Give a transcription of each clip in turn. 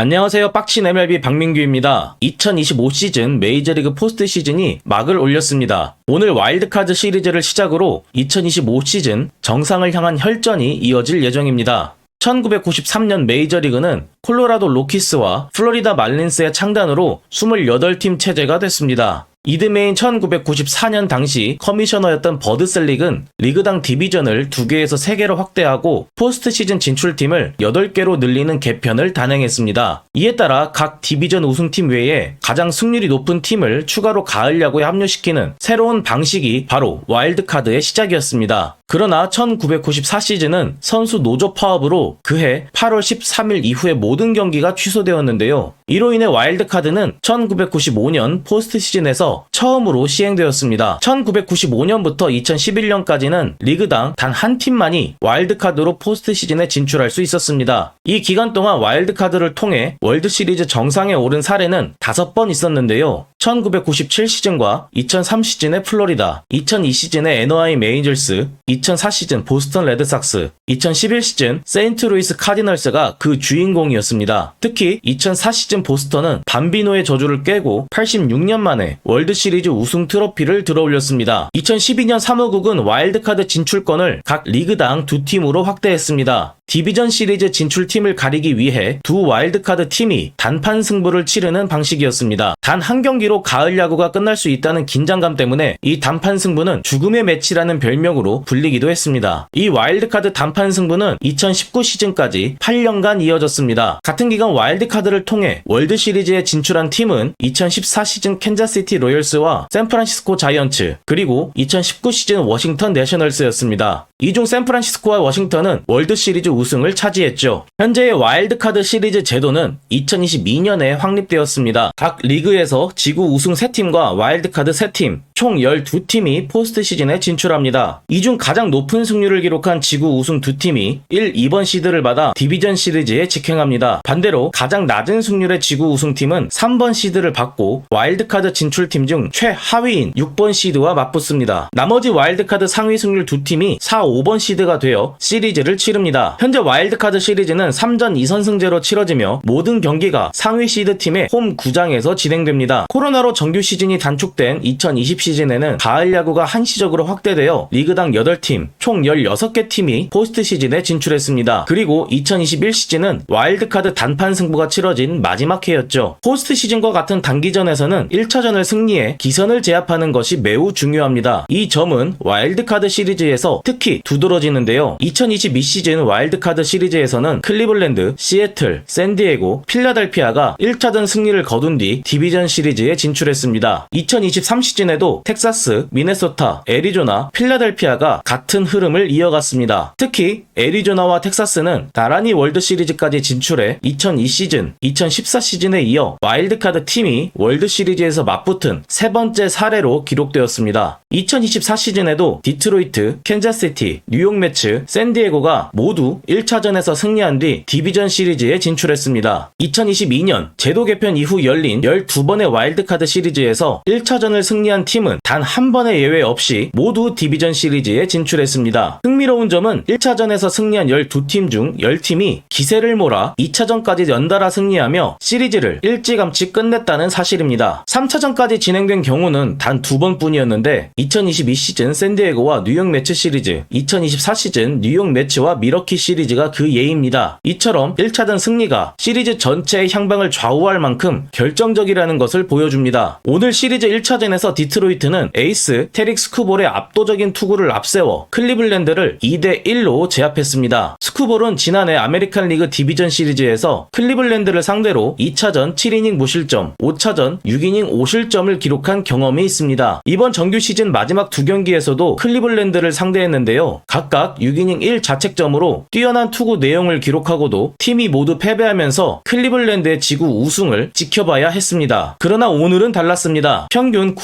안녕하세요. 빡친 MLB 박민규입니다. 2025 시즌 메이저리그 포스트 시즌이 막을 올렸습니다. 오늘 와일드카드 시리즈를 시작으로 2025 시즌 정상을 향한 혈전이 이어질 예정입니다. 1993년 메이저리그는 콜로라도 로키스와 플로리다 말린스의 창단으로 28팀 체제가 됐습니다. 이듬해인 1994년 당시 커미셔너였던 버드 셀릭은 리그당 디비전을 2개에서 3개로 확대하고 포스트 시즌 진출팀을 8개로 늘리는 개편을 단행했습니다. 이에 따라 각 디비전 우승팀 외에 가장 승률이 높은 팀을 추가로 가을 야구에 합류시키는 새로운 방식이 바로 와일드카드의 시작이었습니다. 그러나 1994 시즌은 선수 노조 파업으로 그해 8월 13일 이후의 모든 경기가 취소되었는데요. 이로 인해 와일드카드는 1995년 포스트 시즌에서 처음으로 시행되었습니다. 1995년부터 2011년까지는 리그당 단 한 팀만이 와일드카드로 포스트 시즌에 진출할 수 있었습니다. 이 기간 동안 와일드카드를 통해 월드 시리즈 정상에 오른 사례는 5번 있었는데요. 1997 시즌과 2003 시즌의 플로리다, 2002 시즌의 NOI 메이저스, 2004 시즌 보스턴 레드삭스, 2011 시즌 세인트루이스 카디널스가 그 주인공이었습니다. 특히 2004 시즌 보스턴은 밤비노의 저주를 깨고 86년 만에 월드 시리즈 우승 트로피를 들어올렸습니다. 2012년 3호국은 와일드카드 진출권을 각 리그당 두 팀으로 확대했습니다. 디비전 시리즈 진출팀을 가리기 위해 두 와일드카드 팀이 단판 승부를 치르는 방식이었습니다. 단 한 경기로 가을 야구가 끝날 수 있다는 긴장감 때문에 이 단판 승부는 죽음의 매치라는 별명으로 불리 기도 했습니다. 이 와일드카드 단판 승부는 2019 시즌까지 8년간 이어졌습니다. 같은 기간 와일드카드를 통해 월드 시리즈에 진출한 팀은 2014 시즌 캔자시티 로열스와 샌프란시스코 자이언츠 그리고 2019 시즌 워싱턴 내셔널스였습니다. 이중 샌프란시스코와 워싱턴은 월드 시리즈 우승을 차지했죠. 현재의 와일드카드 시리즈 제도는 2022년에 확립되었습니다. 각 리그에서 지구 우승 3팀과 와일드카드 3팀, 총 12팀이 포스트 시즌에 진출합니다. 이 중 가장 높은 승률을 기록한 지구 우승 2팀이 1, 2번 시드를 받아 디비전 시리즈에 직행합니다. 반대로 가장 낮은 승률의 지구 우승팀은 3번 시드를 받고 와일드카드 진출팀 중 최하위인 6번 시드와 맞붙습니다. 나머지 와일드카드 상위 승률 두 팀이 4, 5번 시드가 되어 시리즈를 치릅니다. 현재 와일드카드 시리즈는 3전 2선승제로 치러지며 모든 경기가 상위 시드 팀의 홈 구장에서 진행됩니다. 코로나로 정규 시즌이 단축된 2020 시즌 에는 가을 야구가 한시적으로 확대되어 리그당 8팀, 총 16개 팀이 포스트 시즌에 진출했습니다. 그리고 2021 시즌은 와일드카드 단판 승부가 치러진 마지막 해였죠. 포스트 시즌과 같은 단기전에서는 1차전을 승리해 기선을 제압하는 것이 매우 중요합니다. 이 점은 와일드카드 시리즈에서 특히 두드러지는데요. 2022 시즌 와일드카드 시리즈에서는 클리블랜드, 시애틀, 샌디에고, 필라델피아가 1차전 승리를 거둔 뒤 디비전 시리즈에 진출했습니다. 2023 시즌에도 텍사스, 미네소타, 애리조나, 필라델피아가 같은 흐름을 이어갔습니다. 특히 애리조나와 텍사스는 나란히 월드 시리즈까지 진출해 2002 시즌, 2014 시즌에 이어 와일드카드 팀이 월드 시리즈에서 맞붙은 세 번째 사례로 기록되었습니다. 2024 시즌에도 디트로이트, 캔자스시티, 뉴욕 매츠, 샌디에고가 모두 1차전에서 승리한 뒤 디비전 시리즈에 진출했습니다. 2022년 제도 개편 이후 열린 12번의 와일드카드 시리즈에서 1차전을 승리한 팀은 단 한 번의 예외 없이 모두 디비전 시리즈에 진출했습니다. 흥미로운 점은 1차전에서 승리한 12팀 중 10팀이 기세를 몰아 2차전까지 연달아 승리하며 시리즈를 일찌감치 끝냈다는 사실입니다. 3차전까지 진행된 경우는 단 두 번뿐이었는데 2022 시즌 샌디에고와 뉴욕 매치 시리즈, 2024 시즌 뉴욕 매치와 미러키 시리즈가 그 예입니다. 이처럼 1차전 승리가 시리즈 전체의 향방을 좌우할 만큼 결정적이라는 것을 보여줍니다. 오늘 시리즈 1차전에서 디트로이 트는 에이스 테릭 스쿠볼의 압도적인 투구를 앞세워 클리블랜드를 2대 1로 제압했습니다. 스쿠볼은 지난해 아메리칸 리그 디비전 시리즈에서 클리블랜드를 상대로 2차전 7이닝 무실점, 5차전 6이닝 5실점을 기록한 경험이 있습니다. 이번 정규 시즌 마지막 두 경기에서도 클리블랜드를 상대했는데요. 각각 6이닝 1자책점으로 뛰어난 투구 내용을 기록하고도 팀이 모두 패배하면서 클리블랜드의 지구 우승을 지켜봐야 했습니다. 그러나 오늘은 달랐습니다. 평균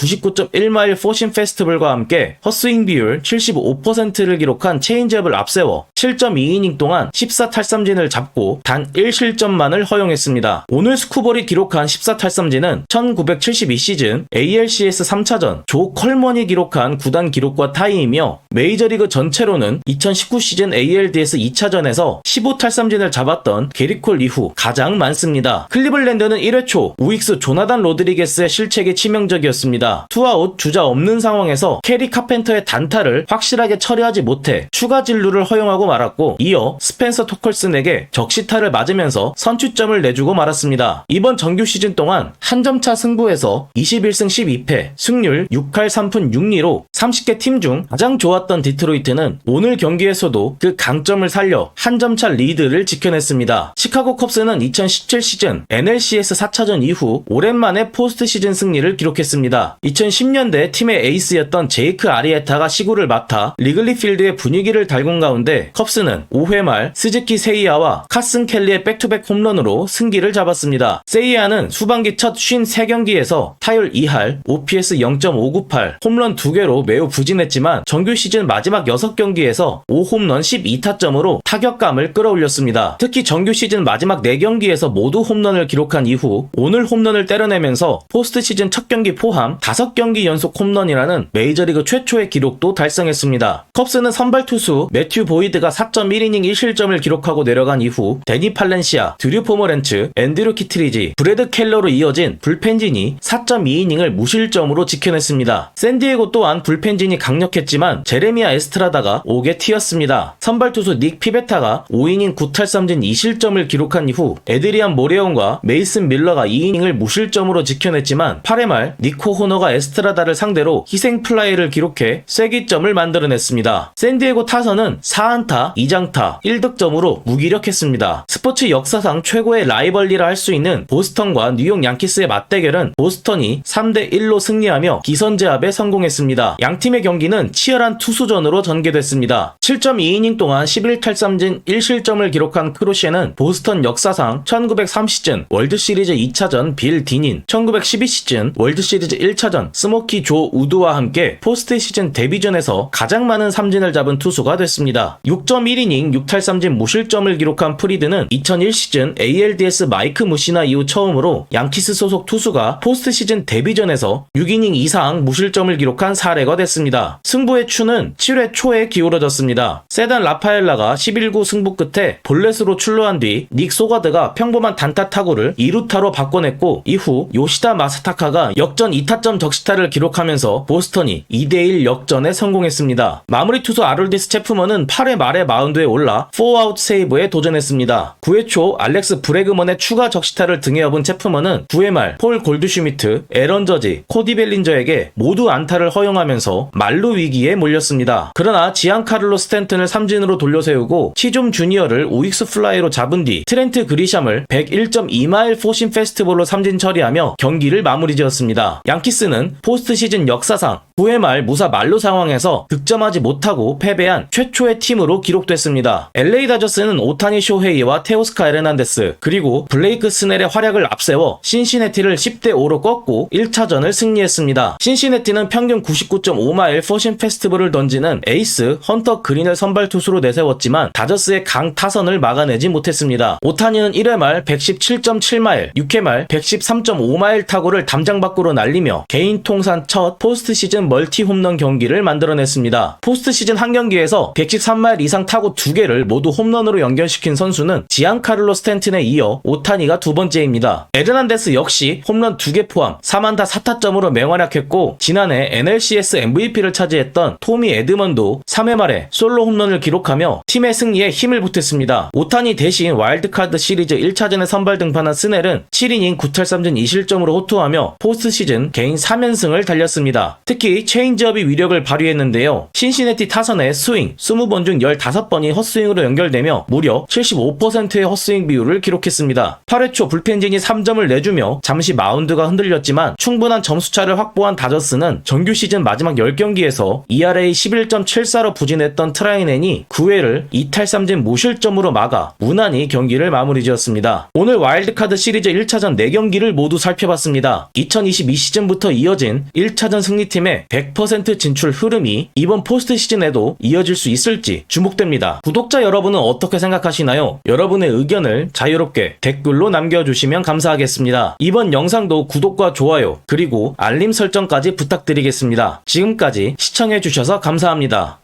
1마일 포신 페스티벌과 함께 헛스윙 비율 75%를 기록한 체인지업을 앞세워 7.2이닝 동안 14탈삼진을 잡고 단 1실점만을 허용했습니다. 오늘 스쿠볼이 기록한 14탈삼진은 1972시즌 ALCS 3차전 조 컬먼이 기록한 구단 기록과 타이이며 메이저리그 전체로는 2019 시즌 ALDS 2차전에서 15탈삼진을 잡았던 게리콜 이후 가장 많습니다. 클리블랜드는 1회 초 우익수 조나단 로드리게스의 실책이 치명적이었습니다. 투 아웃 주자 없는 상황에서 캐리 카펜터의 단타를 확실하게 처리하지 못해 추가 진루를 허용하고 말았고 이어 스펜서 토컬슨에게 적시타를 맞으면서 선취점을 내주고 말았습니다. 이번 정규 시즌 동안 한 점차 승부에서 21승 12패, 승률 6할 3푼 6리로 30개 팀 중 가장 좋았던 디트로이트는 오늘 경기에서도 그 강점을 살려 한 점차 리드를 지켜냈습니다. 시카고 컵스는 2017 시즌 NLCS 4차전 이후 오랜만에 포스트 시즌 승리를 기록했습니다. 2010년대 팀의 에이스였던 제이크 아리에타가 시구를 맡아 리글리 필드의 분위기를 달군 가운데 컵스는 5회 말 스즈키 세이야와 카슨 켈리의 백투백 홈런으로 승기를 잡았습니다. 세이야는 후반기 첫 53경기에서 타율 2할, OPS 0.598, 홈런 2개로 매우 부진했지만 정규 시즌 마지막 6경기에서 5홈런 12타점으로 타격감을 끌어올렸습니다. 특히 정규 시즌 마지막 4경기에서 모두 홈런을 기록한 이후 오늘 홈런을 때려내면서 포스트 시즌 첫 경기 포함 5경기 연속 홈런이라는 메이저리그 최초의 기록도 달성했습니다. 컵스는 선발 투수 매튜 보이드가 4.1이닝 1실점을 기록하고 내려간 이후 데니 팔렌시아, 드류 포머렌츠, 앤드류 키트리지, 브래드 켈러로 이어진 불펜진이 4.2이닝을 무실점으로 지켜냈습니다. 샌디에고 또한 불펜진이 강력했지만 제레미아 에스트라다가 5개 튀었습니다. 선발 투수 닉 피베타가 5이닝 9탈삼진 2실점을 기록한 이후 에드리안 모레온과 메이슨 밀러가 2이닝을 무실점으로 지켜냈지만 8회 말 니코 호너가 에스트라다 를 상대로 희생 플라이를 기록해 쐐기점을 만들어냈습니다. 샌디에고 타선은 4안타, 2장타, 1득점으로 무기력했습니다. 스포츠 역사상 최고의 라이벌리라 할 수 있는 보스턴과 뉴욕 양키스의 맞대결은 보스턴이 3대 1로 승리하며 기선 제압에 성공했습니다. 양 팀의 경기는 치열한 투수전으로 전개됐습니다. 7.2이닝 동안 11탈삼진 1실점을 기록한 크로시에는 보스턴 역사상 1930시즌 월드시리즈 2차전 빌 디닌, 1912 시즌 월드시리즈 1차전 스모 키 조 우드와 함께 포스트 시즌 데뷔전에서 가장 많은 삼진을 잡은 투수가 됐습니다. 6.1이닝 6탈삼진 무실점을 기록한 프리드는 2001 시즌 ALDS 마이크 무시나 이후 처음으로 양키스 소속 투수가 포스트 시즌 데뷔전에서 6이닝 이상 무실점을 기록한 사례가 됐습니다. 승부의 추는 7회 초에 기울어졌습니다. 세단 라파엘라가 11구 승부 끝에 볼넷으로 출루한 뒤 닉 소가드가 평범한 단타 타구를 2루타로 바꿔냈고 이후 요시다 마사타카가 역전 2타점 적시타를 기록하면서 보스턴이 2대1 역전에 성공했습니다. 마무리 투수 아롤디스 체프먼은 8회 말에 마운드에 올라 4아웃 세이브에 도전했습니다. 9회 초 알렉스 브레그먼의 추가 적시타를 등에 업은 체프먼은 9회 말 폴 골드슈미트, 에런 저지, 코디 벨린저에게 모두 안타를 허용하면서 말루 위기에 몰렸습니다. 그러나 지안카를로 스탠튼을 삼진으로 돌려세우고 치좀 주니어를 우익수 플라이로 잡은 뒤 트렌트 그리샴을 101.2마일 포신 페스티벌로 삼진 처리하며 경기를 마무리 지었습니다. 양키스는 포 스트 시즌 역사상 9회 말 무사 말루 상황에서 득점하지 못하고 패배한 최초의 팀으로 기록됐습니다. LA 다저스는 오타니 쇼헤이와 테오스카 에르난데스 그리고 블레이크 스넬의 활약을 앞세워 신시내티를 10대 5로 꺾고 1차전을 승리했습니다. 신시내티는 평균 99.5마일 포신 페스티벌을 던지는 에이스 헌터 그린을 선발 투수로 내세웠지만 다저스의 강 타선을 막아내지 못했습니다. 오타니는 1회 말 117.7마일, 6회 말 113.5마일 타구를 담장 밖으로 날리며 개인 통산 첫 포스트 시즌 멀티 홈런 경기를 만들어냈습니다. 포스트 시즌 한 경기에서 113마일 이상 타구 2개를 모두 홈런으로 연결시킨 선수는 지안카를로 스탠튼에 이어 오타니가 두 번째입니다. 에르난데스 역시 홈런 2개 포함 3안타 4타점으로 맹활약했고 지난해 NLCS MVP를 차지했던 토미 에드먼도 3회 말에 솔로 홈런을 기록하며 팀의 승리에 힘을 보탰습니다. 오타니 대신 와일드카드 시리즈 1차전에 선발 등판한 스넬은 7이닝 9탈삼진 2실점으로 호투하며 포스트 시즌 개인 3연승을 달렸습니다. 특히 체인지업이 위력을 발휘했는데요. 신시내티 타선의 스윙 20번 중 15번이 헛스윙으로 연결되며 무려 75%의 헛스윙 비율을 기록했습니다. 8회 초 불펜진이 3점을 내주며 잠시 마운드가 흔들렸지만 충분한 점수차를 확보한 다저스는 정규 시즌 마지막 10경기에서 ERA 11.74로 부진했던 트라이넨이 9회를 2탈 3진 무실점으로 막아 무난히 경기를 마무리 지었습니다. 오늘 와일드카드 시리즈 1차전 4경기를 모두 살펴봤습니다. 2022 시즌부터 이어진 1차전 승리팀 의 100% 진출 흐름이 이번 포스트 시즌에도 이어질 수 있을지 주목됩니다. 구독자 여러분은 어떻게 생각하시나요? 여러분의 의견을 자유롭게 댓글로 남겨주시면 감사하겠습니다. 이번 영상도 구독과 좋아요 그리고 알림 설정까지 부탁드리겠습니다. 지금까지 시청해주셔서 감사합니다.